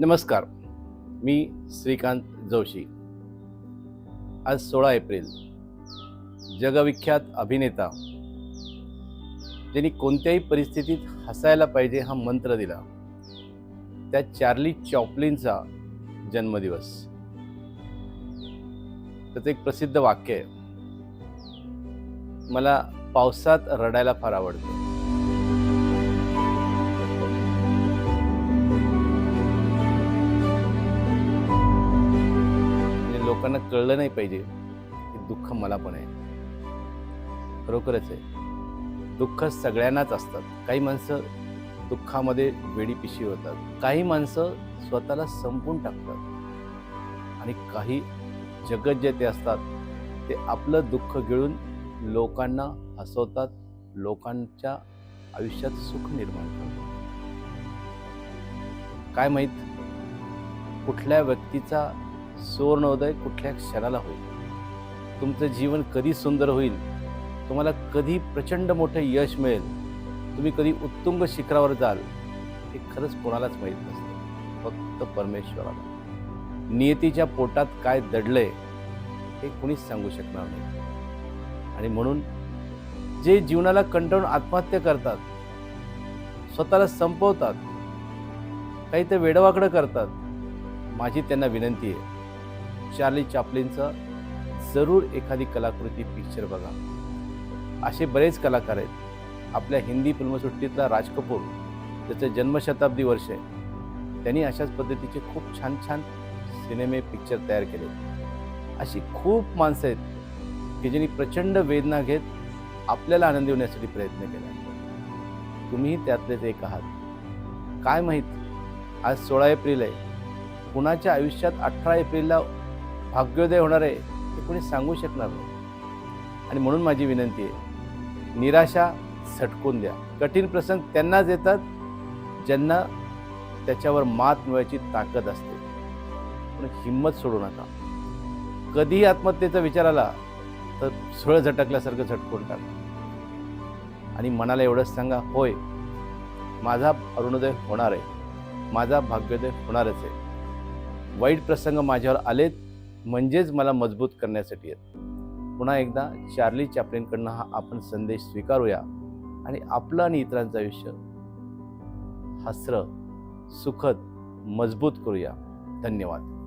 नमस्कार मी श्रीकांत जोशी. आज सोळा एप्रिल. जगविख्यात अभिनेता. ज्यांनी कोणत्याही परिस्थितीत हसायला पाहिजे हा मंत्र दिला. त्या चार्ली चॉपलिनचा जन्मदिवस. त्याचं एक प्रसिद्ध वाक्य आहे. मला पावसात रडायला फार आवडतं. लोकांना कळलं नाही पाहिजे. की दुःख मला पण आहे. खरोखरच आहे. दुःख सगळ्यांनाच असतात. काही माणसं दुःखामध्ये वेडी पिशी होतात. काही माणसं स्वतःला संपून टाकतात. आणि काही जगत जे ते असतात ते आपलं दुःख गिळून लोकांना हसवतात लोकांच्या आयुष्यात सुख निर्माण करतात. काय माहीत कुठल्या व्यक्तीचा सुवर्णोदय कुठल्या क्षणाला होईल? तुमचं जीवन कधी सुंदर होईल? तुम्हाला कधी प्रचंड मोठं यश मिळेल? तुम्ही कधी उत्तुंग शिखरावर जाल? हे खरंच कोणालाच माहीत नसतं. फक्त परमेश्वराला. नियतीच्या पोटात काय दडलंय हे कुणीच सांगू शकणार नाही. आणि म्हणून जे जीवनाला कंटाळून आत्महत्या करतात स्वतःला संपवतात काही ते वेडवाकडं करतात माझी त्यांना विनंती आहे. चार्ली चापलिनचं जरूर एखादी कलाकृती पिक्चर बघा. असे बरेच कलाकार आहेत. आपल्या हिंदी फिल्मसृष्टीतला राज कपूर त्याचं जन्मशताब्दी वर्ष आहे. त्यांनी अशाच पद्धतीचे खूप छान छान सिनेमे पिक्चर तयार केले. अशी खूप माणसं आहेत की ज्यांनी प्रचंड वेदना घेत आपल्याला आनंद देण्यासाठी प्रयत्न केला. तुम्ही त्यातलेच एक आहात. काय माहीत? आज सोळा एप्रिल आहे. कुणाच्या आयुष्यात अठरा एप्रिलला भाग्योदय होणार आहे हे कोणी सांगू शकणार नाही. आणि म्हणून माझी विनंती आहे निराशा झटकून द्या. कठीण प्रसंग त्यांनाच येतात ज्यांना त्याच्यावर मात मिळवायची ताकद असते. पण हिंमत सोडू नका. कधीही आत्महत्येचा विचार आला तर सुळ झटकल्यासारखं झटकून टाका. आणि मनाला एवढंच सांगा होय माझा अरुणोदय होणार आहे. माझा भाग्योदय होणारच आहे. वाईट प्रसंग माझ्यावर आलेत म्हणजेच मला मजबूत करण्यासाठी आहेत. पुन्हा एकदा चार्ली चॅपलिनकडनं हा आपण संदेश स्वीकारूया आणि आपलं आणि इतरांचं आयुष्य हसरं सुखद मजबूत करूया. धन्यवाद.